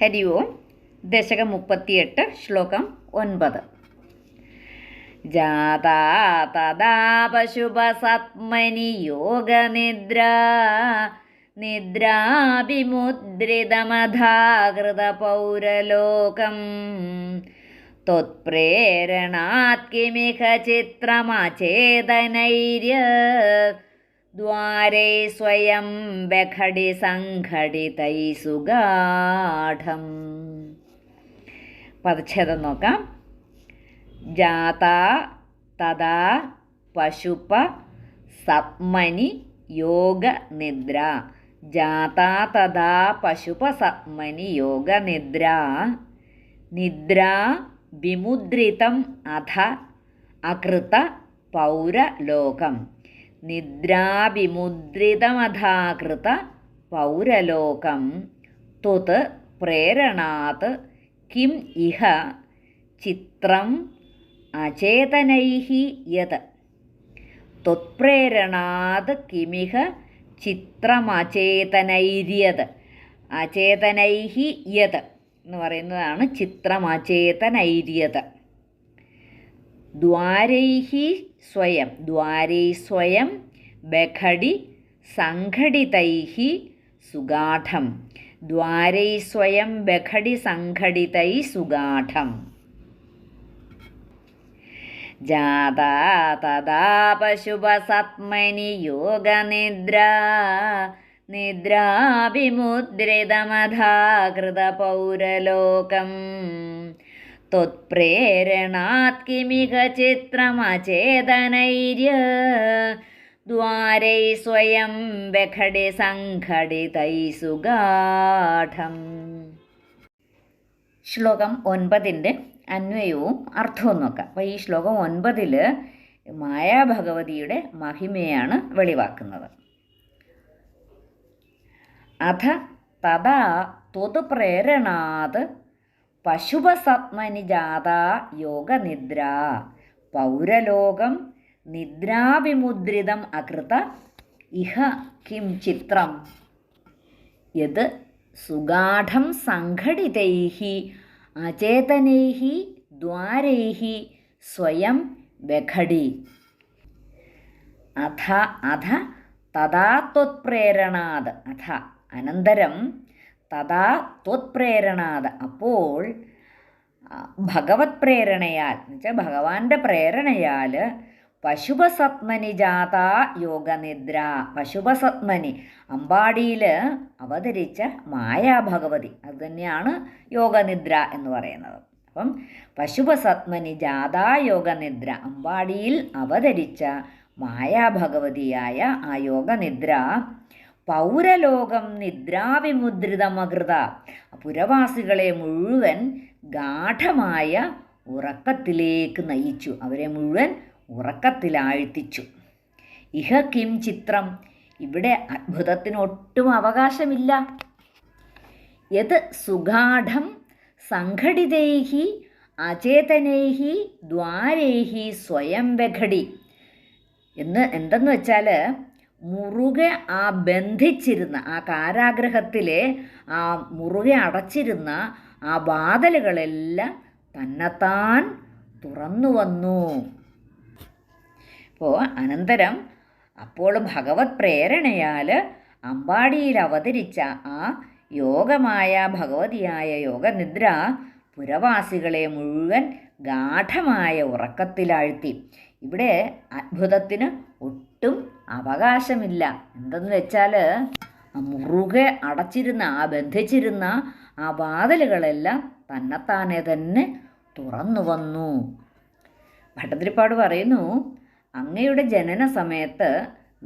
ഹരി ഓം. ദശകം മുപ്പത്തിയെട്ട് ശ്ലോകം ഒൻപത്. ജാതാ യോഗനിദ്ര നിദ്രാഭിമുദ്രിതമധാകൃത പൗരലോകം ത്വത്പ്രേരണാത് കിമിഹ ചിത്രമചേതനൈര്യ द्वारे स्वयं बखडि സംഘടിതൈ സുഗാഠം പദച്ഛേദം നോക്കാം ജാത തഥാ പശുപ സപ്മനി യോഗ നിദ്ര ജാത തഥാ പശുപ സപ്മനി യോഗ നിദ്ര നിദ്ര വിമുദ്രിതം അധ അകൃത പൗരലോകം നിദ്രാവിമുദ്രിതമധാകൃത പൗരലോകം. ത്വത് പ്രേരണാത് കിം ഇഹ ചിത്രം അചേതനൈः യത്. ത്വത്പ്രേരണാത് കിമിഹ ചിത്രമചേതനൈര്യത്. അചേതനൈഹി യത് എന്ന് പറയുന്നതാണ് ചിത്രമചേതനൈര്യത. ദ്വാരൈഹി സ്വയം. ദ്വാരൈ സ്വയം ബഖടി സംഘടിതൈഹി സുഗാഠം. ദ്വാരൈ സ്വയം ബഖടി സംഘടിതൈ സുഗാഠം. ജാതാ തഥാ പശുപസത്മനി യോഗനിദ്ര നിദ്രാഭിമുദ്രിതമധാകൃതപൗരലോകം. ത്വത്പ്രേരണാത് കിമിക ചിത്രമചേതനൈര്യ. ദ്വാരൈ സ്വയം വ്യഘടി സംഘടിതൈ സുഗാഠം. ശ്ലോകം ഒൻപതിന്റെ അന്വയവും അർത്ഥവും നോക്കാം. അപ്പോൾ ഈ ശ്ലോകം ഒൻപതിൽ മായാഭഗവതിയുടെ മഹിമയാണ് വെളിവാക്കുന്നത്. അഥ തഥാ ത്വത് പ്രേരണാത് പശുപസത്മനി ജാത യോഗനിദ്ര. പൗരലോകം നിദ്രാവിമുദ്രിതം അകൃത ഇഹ കിം ചിത്രം. യത് സുഗാഠം സംഘടിതൈ അചേതനൈ ദ്വാരൈ സ്വയം ബഖടി അഥ അഥ തഥാ ത്വത്പ്രേരണാത് അഥ അനന്തരം തഥാ ത്വത്പ്രേരണാത് അപ്പോൾ ഭഗവത് പ്രേരണയാൽ എന്നുവെച്ചാൽ ഭഗവാന്റെ പ്രേരണയാൽ പശുപസത്മനി ജാത യോഗനിദ്ര. പശുപസത്മനി അമ്പാടിയിൽ അവതരിച്ച മായാഭഗവതി അതുതന്നെയാണ് യോഗനിദ്ര എന്ന് പറയുന്നത്. അപ്പം പശുപസത്മനി ജാത യോഗനിദ്ര അമ്പാടിയിൽ അവതരിച്ച മായാഭഗവതിയായ ആ യോഗനിദ്ര പൗരലോകം നിദ്രാവിമുദ്രിതമകൃത. പുരവാസികളെ മുഴുവൻ ഗാഠമായ ഉറക്കത്തിലേക്ക് നയിച്ചു. അവരെ മുഴുവൻ ഉറക്കത്തിലാഴ്ത്തിച്ചു. ഇഹ കിം ചിത്രം? ഇവിടെ അത്ഭുതത്തിന് ഒട്ടും അവകാശമില്ല. യത് സുഗാഠം സംഘടിതൈഹി അചേതനൈഹി ദ്വാരേഹി സ്വയം ബഘടി എന്ന് എന്തെന്ന് വെച്ചാൽ മുറുകെ ആ ബന്ധിച്ചിരുന്ന ആ കാരാഗ്രഹത്തിലെ ആ മുറുകെ അടച്ചിരുന്ന ആ വാതലുകളെല്ലാം തന്നെത്താൻ തുറന്നു വന്നു. അപ്പോൾ അനന്തരം അപ്പോൾ ഭഗവത് പ്രേരണയാൽ അമ്പാടിയിൽ അവതരിച്ച ആ യോഗമായ ഭഗവതിയായ യോഗനിദ്ര പുരവാസികളെ മുഴുവൻ ഗാഠമായ ഉറക്കത്തിലാഴ്ത്തി. ഇവിടെ അത്ഭുതത്തിന് ഒട്ടും അവകാശമില്ല. എന്തെന്ന് വെച്ചാൽ മുറുകെ അടച്ചിരുന്ന ആ ബന്ധിച്ചിരുന്ന ആ വാതിലുകളെല്ലാം തന്നെത്താനെ തന്നെ തുറന്നു വന്നു. ഭട്ടതിരിപ്പാട് പറയുന്നു അങ്ങയുടെ ജനന സമയത്ത്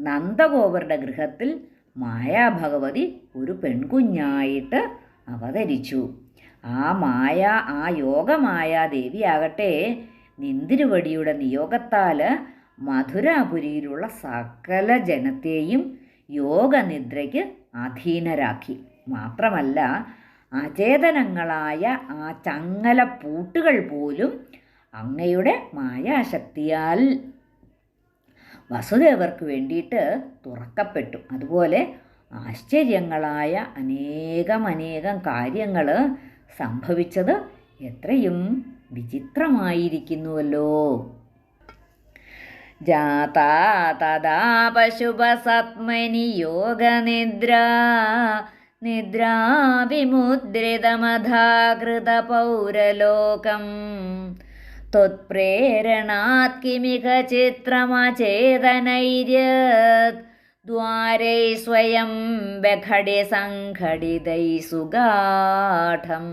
നന്ദഗോപരുടെ ഗൃഹത്തിൽ മായാഭഗവതി ഒരു പെൺകുഞ്ഞായിട്ട് അവതരിച്ചു. ആ മായ ആ യോഗമായ ദേവിയാകട്ടെ നിന്തിരുവടിയുടെ നിയോഗത്താൽ മധുരാപുരിയിലുള്ള സകല ജനത്തെയും യോഗനിദ്രയ്ക്ക് അധീനരാക്കി. മാത്രമല്ല അചേതനങ്ങളായ ആ ചങ്ങല പൂട്ടുകൾ പോലും അങ്ങയുടെ മായാശക്തിയാൽ വസുദേവർക്ക് വേണ്ടിയിട്ട് തുറക്കപ്പെട്ടു. അതുപോലെ ആശ്ചര്യങ്ങളായ അനേകം അനേകം കാര്യങ്ങൾ സംഭവിച്ചത് എത്രയും വിചിത്രമായിരിക്കുന്നുവല്ലോ. जाता तदा पशुपसत्मनि योगनिद्रा निद्राभिमुद्रितमधा कृतपौरलोकम् त्वत्प्रेरणात् किमिह चित्रमचेतनैर्यत् द्वारैः स्वयं बखडि सङ्घटितैः सुगाठम्